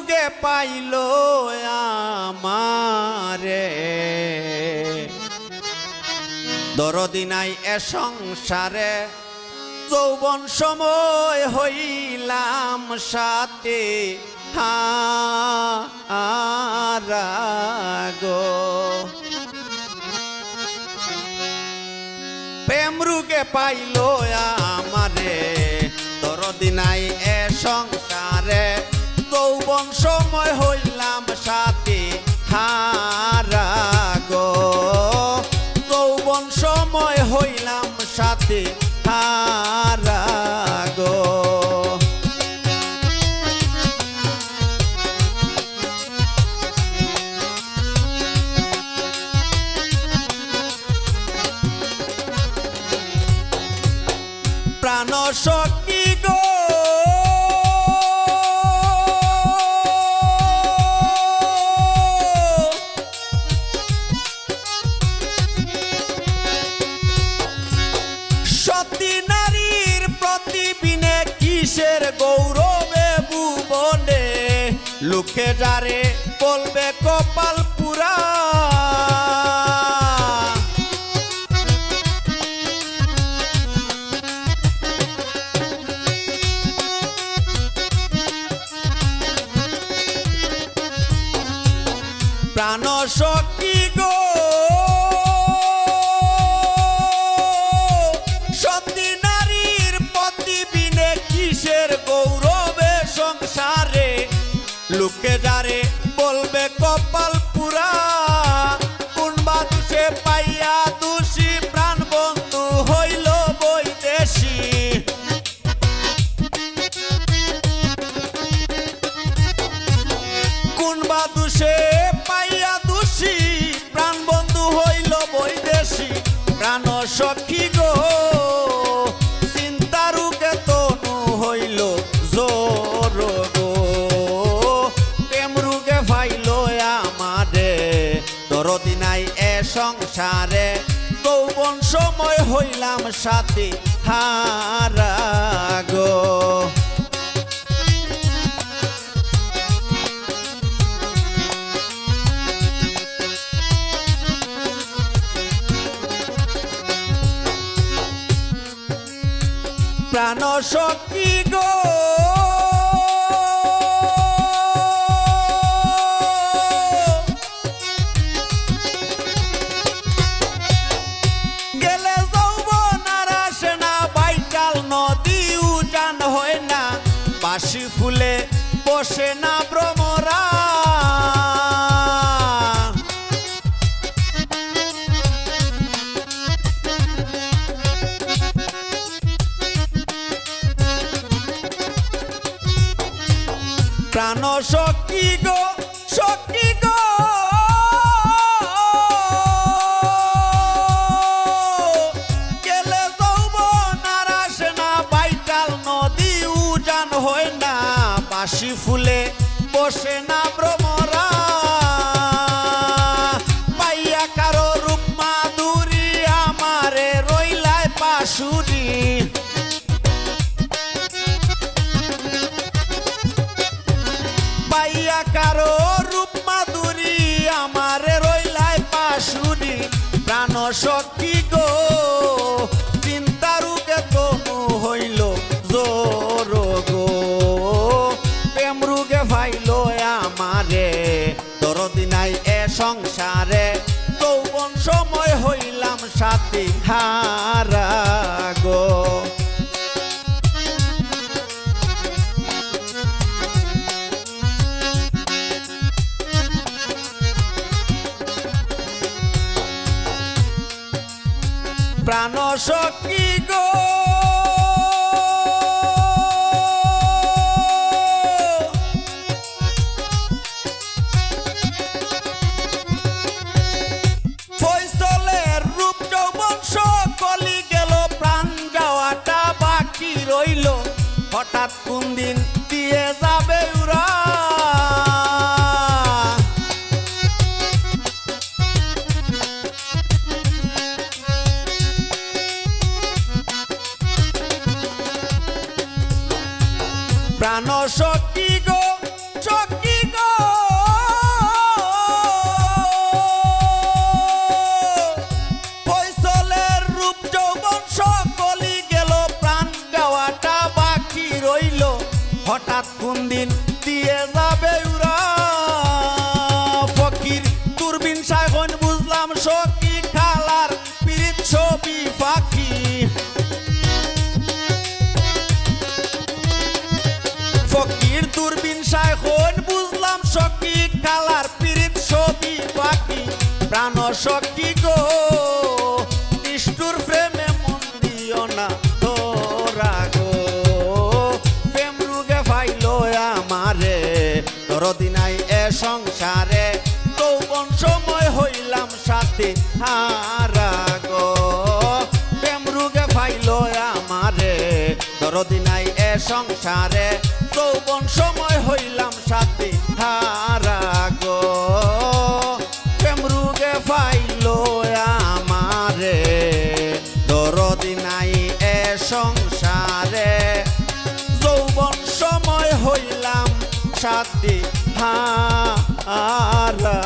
রুগে pile আমারে। দরদিনাই এ সংসারে, যৌবন সময় হইলাম সাথে। হারাগো প্রেম রুগে পাইল আমারে। দরদিনাই এ সংসারে যৌবন সময় হইলাম সাথে। হারাগো যৌবন সময় হইলাম সাথে। হারাগো প্রাণ সখী সতী নারীর প্রতিবিনে কিসের গৌরবে ভুবনে? লোকে যারে বলবে কপাল পুরা। প্রাণ সখী গো। লোকে যারে বলবে কপাল পুরা, কোন বাদুষে পাইয়া দোষী প্রাণ বন্ধু হইল বৈদেশী। কোন বা দুষে পাইয়া দোষী প্রাণ বন্ধু হইল বৈদেশী। প্রাণ সখী গো যৌবন সময় হইলাম সাথে হারা প্রাণ শক্তি গো না বাসি ফুলে বসে না ভ্রমরা। প্রাণ সখী গো সখী ফুলে বসে না ভ্রমরা। পাইয়া কারও রূপ মাধুরী, আমারে রইলায় পাশুরি। পাইয়া কারও রূপ মাধুরী, আমারে রইলায় পাশুরি। প্রাণ সখী গো প্রাণ সখী গো। হঠাৎ কোন দিন প্রাণ শক্তি গো শক্তি গো। কৈশলের রূপ যৌবন সকলি গেল, প্রাণ গাওয়াটা বাকি রইল। হঠাৎ কোন দিন দিয়ে যাবে উড়া প্রাণ সকি গো, নিষ্ঠুর প্রেমে মন দিও না তোরা গো। প্রেম রুগে ফাইলো আমারে তোর দিনাই এ সংসারে, যৌবন সময় হইলাম সাথে হারা গো। প্রেম রুগে ফাইলো আমারে দরদিনাই এ সংসারে, যৌবন সময় হইলাম সাথে হারা সংসারে। যৌবন সময় হইলাম সাথে হারা।